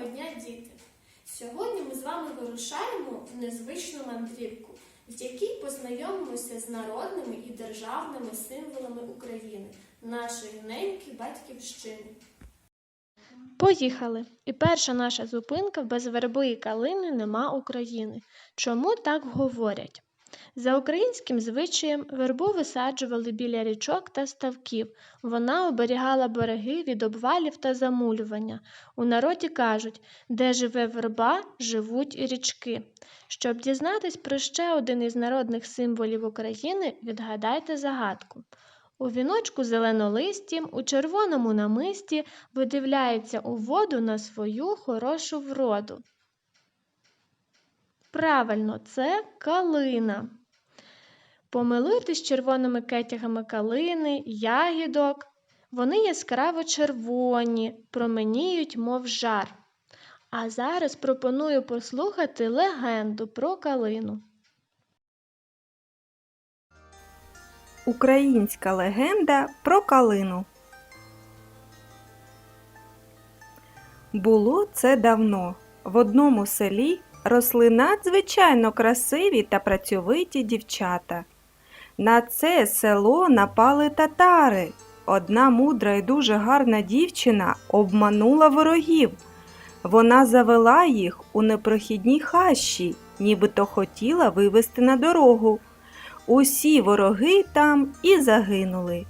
Доброго дня, діти! Сьогодні ми з вами вирушаємо в незвичну мандрівку, в якій познайомимося з народними і державними символами України, нашої неньки батьківщини. Поїхали. І перша наша зупинка без верби і калини нема України. Чому так говорять? За українським звичаєм вербу висаджували біля річок та ставків. Вона оберігала береги від обвалів та замулювання. У народі кажуть, де живе верба, живуть і річки. Щоб дізнатись про ще один із народних символів України, відгадайте загадку. У віночку зеленолисті, у червоному намисті видивляється у воду на свою хорошу вроду. Правильно, це калина. Помилуйте з червоними кетягами калини, ягідок. Вони яскраво червоні, променіють, мов жар. А зараз пропоную послухати легенду про калину. Українська легенда про калину. Було це давно. В одному селі росли надзвичайно красиві та працьовиті дівчата. На це село напали татари. Одна мудра і дуже гарна дівчина обманула ворогів. Вона завела їх у непрохідній хащі, нібито хотіла вивести на дорогу. Усі вороги там і загинули.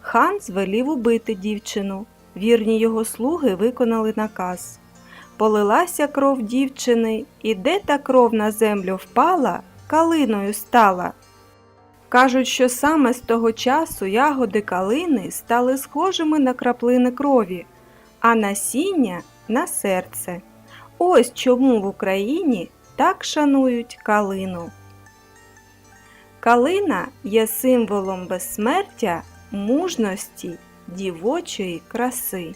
Хан звелів убити дівчину. Вірні його слуги виконали наказ. Полилася кров дівчини, і де та кров на землю впала, калиною стала. Кажуть, що саме з того часу ягоди калини стали схожими на краплини крові, а насіння на серце. Ось чому в Україні так шанують калину. Калина є символом безсмертя, мужності, дівочої краси.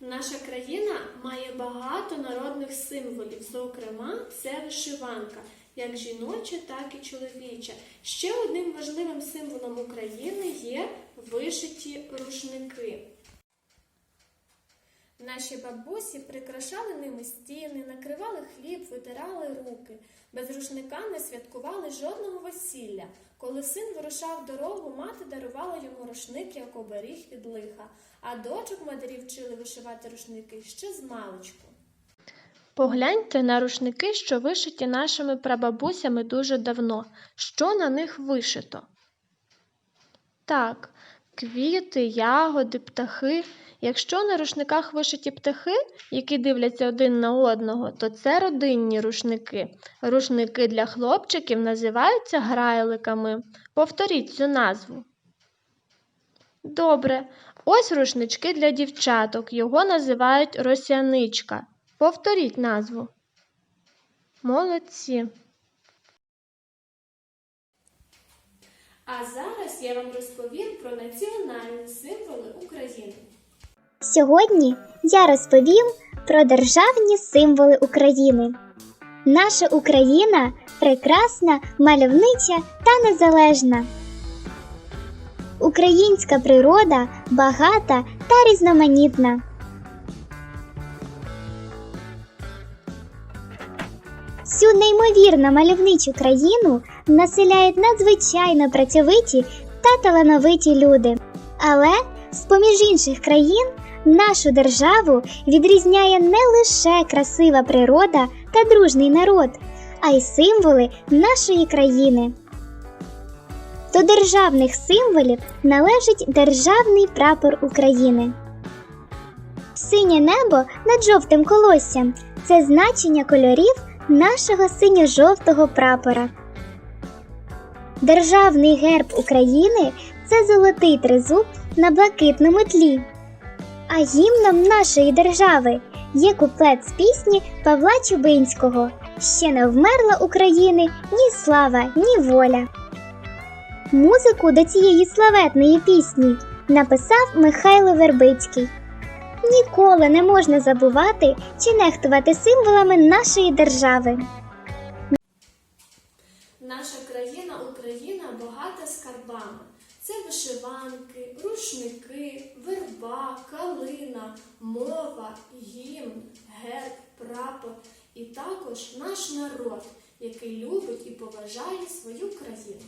Наша країна має багато народних символів, зокрема, це вишиванка, як жіноча, так і чоловіча. Ще одним важливим символом України є вишиті рушники. Наші бабусі прикрашали ними стіни, накривали хліб, витирали руки. Без рушника не святкували жодного весілля. Коли син вирушав дорогу, мати дарувала йому рушник як оберіг від лиха, а дочок матері вчили вишивати рушники ще з маличку. Погляньте на рушники, що вишиті нашими прабабусями дуже давно. Що на них вишито? Так, квіти, ягоди, птахи. Якщо на рушниках вишиті птахи, які дивляться один на одного, то це родинні рушники. Рушники для хлопчиків називаються грайликами. Повторіть цю назву. Добре. Ось рушнички для дівчаток. Його називають росяничка. Повторіть назву. Молодці. А зараз я вам розповім про національні символи України. Сьогодні я розповім про державні символи України. Наша Україна прекрасна, мальовнича та незалежна. Українська природа багата та різноманітна. Цю неймовірно мальовничу країну населяють надзвичайно працьовиті та талановиті люди. Але з-поміж інших країн нашу державу відрізняє не лише красива природа та дружний народ, а й символи нашої країни. До державних символів належить державний прапор України. Синє небо над жовтим колоссям це значення кольорів нашого синьо-жовтого прапора. Державний герб України це золотий тризуб на блакитному тлі. А гімном нашої держави є куплет з пісні Павла Чубинського Ще не вмерла України ні слава, ні воля. Музику до цієї славетної пісні написав Михайло Вербицький. Ніколи не можна забувати чи нехтувати символами нашої держави. Наша країна Україна багата скарбами. Це вишиванки, рушники, верба, калина, мова, гімн, герб, прапор і також наш народ, який любить і поважає свою країну.